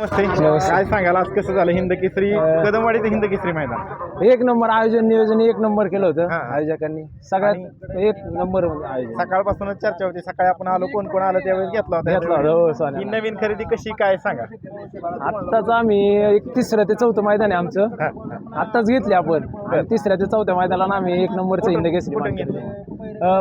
नमस्ते. काय सांगाल? आज कसं झालं? हिंद केसरी कदमवाडीचं हिंद केसरी मैदान. एक नंबर आयोजन नियोजन एक नंबर केलं होतं हा. आयोजकांनी. सगळ्यात एक नंबर आयोजन. सकाळपासूनच चर्चा होती. सकाळी आपण आलो कोण कोण आलं त्यावेळेस घेतला होता. घेतला होता, हो, ही सोन्या. नवीन खरेदी कशी काय सांगा? आत्ताच आम्ही एक तिसरं ते चौथं मैदान आहे आमचं. हा, आत्ताच घेतले आपण. आणि तिसऱ्या ते चौथ्या मैदानाला आम्ही एक नंबरचं हिंद केसरी कुठून मान केले.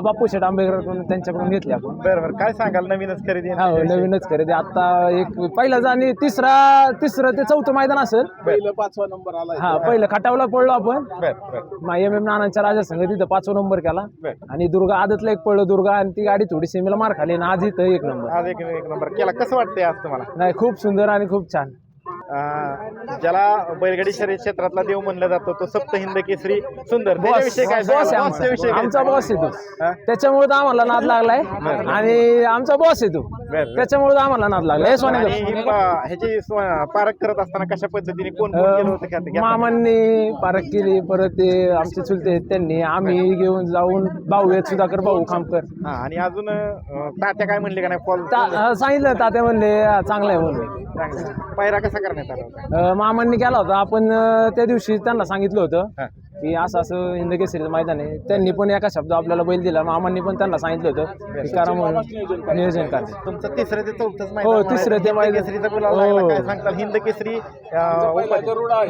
बापू शेठ आंबेडकरकडून त्यांच्याकडून घेतले आपण. बरं बरं. काय सांगाल? नवीनच खरेदी हा हो, नवीनच खरेदी. आता एक पहिलाच आणि तिसरा तिसरं ते चौथं मैदान असेल. पहिलं पाचवा नंबर आला हा पहिलं खटावला पडलो आपण. बरं बरं. एम एम नानांच्या राजा संघ तिथं पाचवा नंबर केला. बरं. आणि दुर्गा आदतला एक पडलं दुर्गा आणि ती गाडी थोडी सीमेला मार खाली आणि आज इथं एक नंबर. आज एक एक नंबर. केला. कसं वाटतंय आज तुम्हाला? नाही खूप सुंदर आणि खूप छान. अं, ज्याला बैलगाडी शर्यत क्षेत्रातला देव म्हणलं जातो तो सप्त हिंद केसरी सुंदर. त्याच्याविषयी काय बॉस सांगाल? आमचा. काय आमचा सांगाल? बॉस आहे हा? तो त्याच्यामुळे तर आम्हाला नाद लागलाय. आणि आमचा बॉस आहे तो. बरं. त्याच्यामुळे तर आम्हाला नाद लागलाय. हे आणि ही पा- ह्याची स्व- पारख करत असताना कशा पद्धतीने कोण कोण गेलं होतं का ते? मामांनी पारख केली परत ते आमचे चुलते आहेत त्यांनी. आम्ही घेऊन जाऊन भाऊ आहेत सुधाकर भाऊ खामकर. हा आणि अजून अं, तात्या काय म्हणले का नाही? फॉल ता- अं, सांगितलं तात्या म्हणले "हा, चांगलं आहे म्हणून. पायरा कसा करण्यात आला होता? मामांनी केला होता आपण अं, त्या दिवशी त्यांना सांगितलं होतं हा. की असं असं हिंद केसरीचं मैदान आहे. त्यांनी पण एका शब्द आपल्याला बैल दिला. मामांनी पण त्यांना सांगितलं होतं की करा म्हणून. नियोजन करा. तुमचं तिसरं ते चौथंच हो, तिसरं ते मैदान. केसरीचा गुलाल लागला. हो. काय सांगताल हिंद केसरी.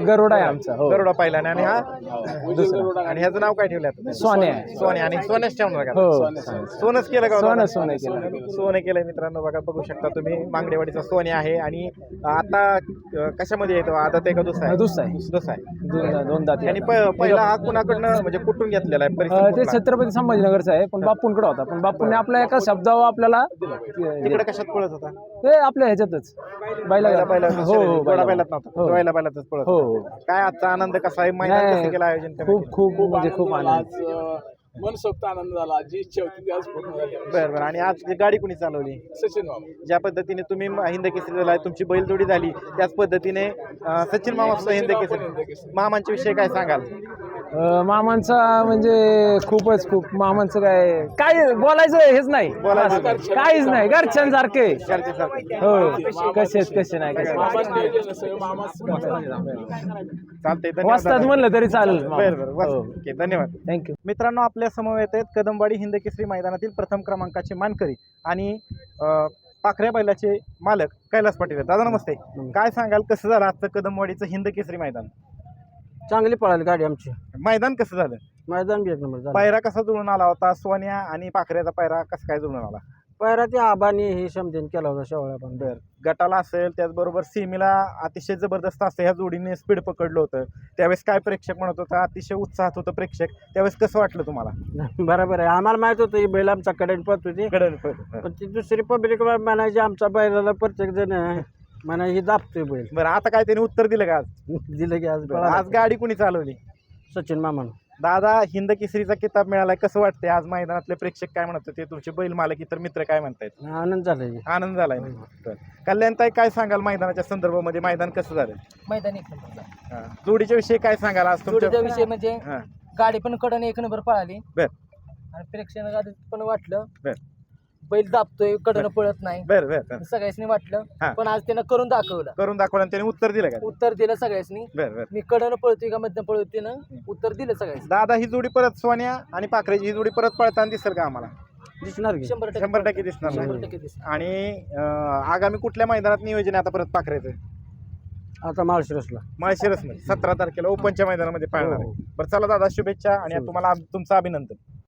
गरुड आहे. आमचा हो. गरुडा पाहिला आणि हा? दुसरा. आणि ह्याचं नाव काय ठेवलं आता? सोन्या आहे. सोने. आणि सोन्याच ठेवणार का? हो. सोनच केलं का? सोनं? सोनं केलं. सोनं केलंय मित्रांनो. बघा बघू शकता तुम्ही. मांगडेवाडीचा सोने आहे. आणि आता अं, कशामध्ये येतो? आदत आहे का दुसरा आहे? दुसरा आहे. दुसरा आहे. दोन दोन दाती आणि आता. प- पहिला हा कुणाकडनं म्हणजे कुठून घेतलेला आहे? परिसर ते कुठला? छत्रपती संभाजीनगरचं आहे पण बापूंकडे होता. पण बापूंनी आपल्या एका शब्दावर आपल्याला तिकडे कशात पळत होता? ते आपल्या ह्याच्यातच. बैला हो हो बैला. बैलात नव्हता. हो. बैला बैलातच पळत हो होता. हो. काय आजचा आनंद कसा आहे? मैदान नाही, कसं केलं आयोजन? खूप खूप म्हणजे खूप आनंद. आज अं, मनसोक्त आनंद झाला. जी इच्छा होती ती आज पूर्ण झाली. बरं बरं. आणि आज गाडी कुणी चालवली? सचिन बाबा ज्या पद्धतीने तुम्ही हिंद केसरी झाला तुमची बैलजोडी झाली त्याच पद्धतीने अं, सचिन मामा सुद्धा हिंद केसरी. मामांच्या विषयी काय सांगाल? मामांचा म्हणजे खूपच खूप मामांचं काय? काय बोलायचं हेच नाही. बोलायचं काहीच नाही. घरच्यांसारखे. घरचे सारखे. हो कसे कसे नाही चालतंय दादा. म्हणलं तरी चालेल. हो. ओके धन्यवाद. थँक्यू मित्रांनो आपल्या समवेत आहेत कदमवाडी हिंद केसरी मैदानातील प्रथम क्रमांकाचे मानकरी आणि पाखऱ्या बैलाचे मालक कैलास पाटील. दादा नमस्ते. काय सांगाल? कसं झालं आजचं कदमवाडीचं हिंद केसरी मैदान? चांगली पळाली गाडी आमची. मैदान कसं झालं? मैदान बी एक नंबर झालं. पायरा कसा जुळून आला होता? सोन्या आणि पाखऱ्याचा पायरा कसा काय जुळून आला? पायरा ते आबानी हे समजेन केला होता शेवळ्या पण. बर. गटाला असेल त्याचबरोबर सीमेला अतिशय जबरदस्त असतं. ह्या जोडीने स्पीड पकडलं होतं. त्यावेळेस काय प्रेक्षक म्हणत होता? अतिशय उत्साहात होतं प्रेक्षक. त्यावेळेस कसं वाटलं तुम्हाला? बरोबर आहे. आम्हाला माहीत होतं ही बैल आमच्या कडेने पळत होती कडन पण ती दुसरी पब्लिक म्हणायची आमच्या बैलाला प्रत्येक जण म्हणा ही दाबतोय बैल. बरं आता काय त्यांनी उत्तर दिलं का आज? दिलं की आज बरं, आज गाडी कुणी चालवली? सचिन मामान. दादा हिंद केसरीचा किताब मिळालाय कसं वाटतंय? आज मैदानातले प्रेक्षक काय म्हणत होते? तुमचे बैल मालक इतर मित्र काय म्हणतायत? आनंद झालाय आनंद झालाय बरं. कल्याणताई काय सांगाल मैदानाच्या संदर्भामध्ये? मैदान कसं झालं? मैदान एक नंबरचा हा. जोडीच्या विषयी काय सांगाल आज जोडीचा तुमच्या विषय म्हणजे हा. गाडी पण कडन एक नंबर पळाली. बर. आणि पण वाटलं. बर. बैल दाबतोय कडन पळत नाही. बर बर बर. सगळ्यांनी वाटलं. हा. पण आज त्यानं करून दाखवलं. करून दाखवलं आणि त्यांनी उत्तर दिलं का? उत्तर दिलं सगळ्यांनी बर बर. मी कडन पळतोय का मधनं पळतोय ना उत्तर दिलं सगळ्यांनी दादा ही जोडी परत सोन्या आणि पाखरेची ही जोडी परत पळताना दिसेल का आम्हाला? दिसणार की. शंभर टक्के शंभर टक्के दिसणार शंभर ना? टक्के दिसणार. आणि अं, आगामी कुठल्या मैदानात नियोजन आहे आता परत पाखरेचं? आता माळशिरसला. माळशिरसमध्ये सतरा तारखेला ओपनच्या मैदानामध्ये पाळणार आहे. बरं चला दादा शुभेच्छा आणि तुम्हाला तुमचं अभिनंदन.